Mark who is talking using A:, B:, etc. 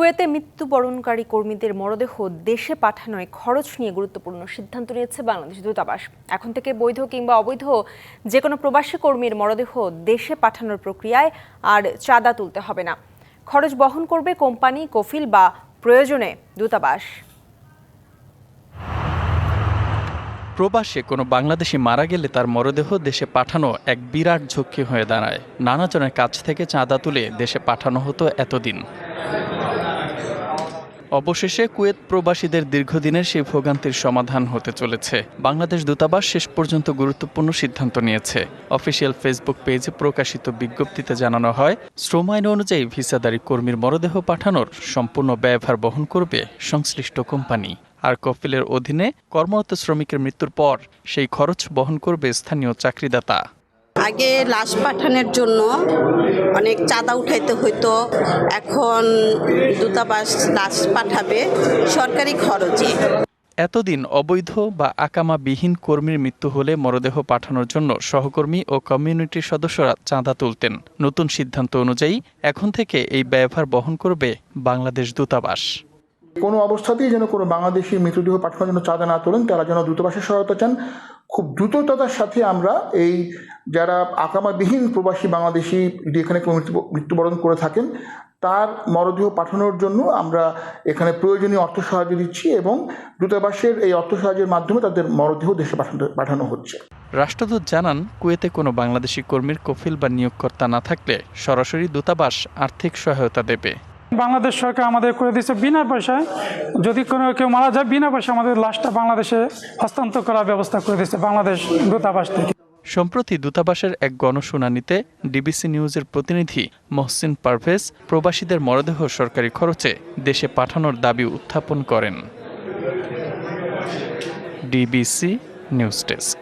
A: কুয়েতে মৃত্যুবরণকারী কর্মীদের মরদেহ দেশে পাঠানোয় খরচ নিয়ে গুরুত্বপূর্ণ সিদ্ধান্ত নিয়েছে বাংলাদেশ দূতাবাস। এখন থেকে বৈধ কিংবা অবৈধ যে কোনো প্রবাসী কর্মীর মরদেহ দেশে পাঠানোর প্রক্রিয়ায় আর চাঁদা তুলতে হবে না। খরচ বহন করবে কোম্পানি, কফিল বা প্রয়োজনে দূতাবাস।
B: প্রবাসে কোনো বাংলাদেশি মারা গেলে তার মরদেহ দেশে পাঠানো এক বিরাট ঝক্কি হয়ে দাঁড়ায়। নানাজনের কাছ থেকে চাঁদা তুলে দেশে পাঠানো হতো এতদিন। অবশেষে কুয়েত প্রবাসীদের দীর্ঘদিনের সেই ভোগান্তির সমাধান হতে চলেছে। বাংলাদেশ দূতাবাস শেষ পর্যন্ত গুরুত্বপূর্ণ সিদ্ধান্ত নিয়েছে। অফিসিয়াল ফেসবুক পেজে প্রকাশিত বিজ্ঞপ্তিতে জানানো হয়, শ্রম আইন অনুযায়ী ভিসাদারী কর্মীর মরদেহ পাঠানোর সম্পূর্ণ ব্যয়ভার বহন করবে সংশ্লিষ্ট কোম্পানি। আর কফিলের অধীনে কর্মরত শ্রমিকের মৃত্যুর পর সেই খরচ বহন করবে স্থানীয় চাকরিদাতা।
C: আগে লাশ পাঠানোর জন্য অনেক চাঁদা উঠাইতে হইতো। এখন দূতাবাস লাশ পাঠাবে সরকারি খরচে।
B: এতদিন অবৈধ বা আকামাবিহীন কর্মীর মৃত্যু হলে মরদেহ পাঠানোর জন্য সহকর্মী ও কমিউনিটির সদস্যরা চাঁদা তুলতেন। নতুন সিদ্ধান্ত অনুযায়ী এখন থেকে এই ব্যয়ভার বহন করবে বাংলাদেশ দূতাবাস।
D: কোনো অবস্থাতেই যেন কোনো বাংলাদেশি মৃতদেহ পাঠানোর জন্য চাঁদা না তোলেন তারা যেন দূতাবাসের সহায়তা চান। খুব দ্রুততার সাথে আমরা এই যারা আকামাবিহীন প্রবাসী বাংলাদেশি যদি এখানে মৃত্যুবরণ করে থাকেন, তার মরদেহ পাঠানোর জন্য আমরা এখানে প্রয়োজনীয় অর্থ সাহায্য দিচ্ছি এবং দূতাবাসের এই অর্থ সাহায্যের মাধ্যমে তাদের মরদেহ দেশে পাঠানো পাঠানো হচ্ছে।
B: রাষ্ট্রদূত জানান, কুয়েতে কোনো বাংলাদেশি কর্মীর কফিল বা নিয়োগকর্তা না থাকলে সরাসরি দূতাবাস আর্থিক সহায়তা দেবে।
E: বাংলাদেশ সরকার আমাদের করে দিচ্ছে বিনা পয়সায়। যদি কোনো কেউ মারা যায় বিনা পয়সা আমাদের লাশটা বাংলাদেশে হস্তান্তর করার ব্যবস্থা করে দিচ্ছে বাংলাদেশ দূতাবাস থেকে।
B: সম্প্রতি দূতাবাসের এক গণশুনানিতে ডিবিসি নিউজের প্রতিনিধি মহসিন পারভেজ প্রবাসীদের মরদেহ সরকারি খরচে দেশে পাঠানোর দাবি উত্থাপন করেন। DBC news desk.